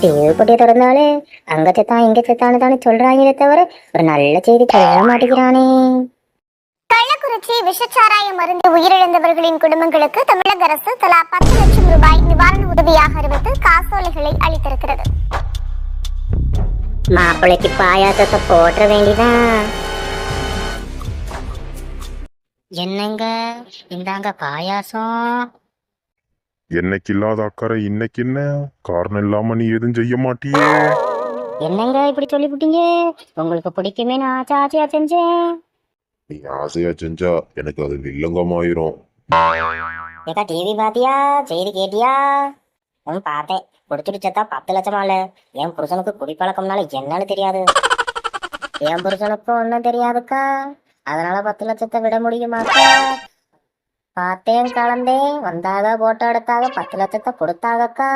TV போட்டியை திறந்தாலே அங்க செத்தான் இங்க செத்தான்னு தானே சொல்றாங்களே தவிர ஒரு நல்ல செய்தி சொல்ல மாட்டேங்கிறானே. கள்ளக்குறிச்சி விஷச்சாராய மருந்து உயிரிழந்தவர்களின் குடும்பங்களுக்கு தமிழக அரசு தலா பத்து லட்சம் ரூபாய் நிவாரண உதவியாக அறிவித்து காசோலைகளை அளித்திருக்கிறது. மாப்பிள்ளைக்கு பாயாசத்தை போட்டுற வேண்டிதான் என்னங்க? இந்தாங்க பாயாசம். என்னைக்கு இல்லாத அக்கறை இன்னைக்கு என்ன? காரணம் இல்லாம நீ எதுவும் செய்ய மாட்டியே. என்னங்க இப்படி சொல்லிவிட்டீங்க? உங்களுக்கு பிடிக்குமே நான் ஆச்சா ஆச்சையா செஞ்சேன். நீ ஆசையா செஞ்சா எனக்கு அது வில்லங்கமாயிரும். ஏக்கா டிவி பாத்தியா? செய்தி கேட்டியா? ம் பார்த்தேன். குடிச்சிட்டு செத்தா பத்து லட்சமா இல்ல என் புருஷனுக்கு குடிப்பழக்கம்னால என்னன்னு தெரியாது. என் புருஷனுக்கும் ஒன்றும் தெரியாதுக்கா. அதனால பத்து லட்சத்தை விட முடியுமாக்கா? பார்த்தேன் கலந்தேன் வந்தாக போட்டோ எடுத்தாக பத்து லட்சத்தை கொடுத்தாகக்கா.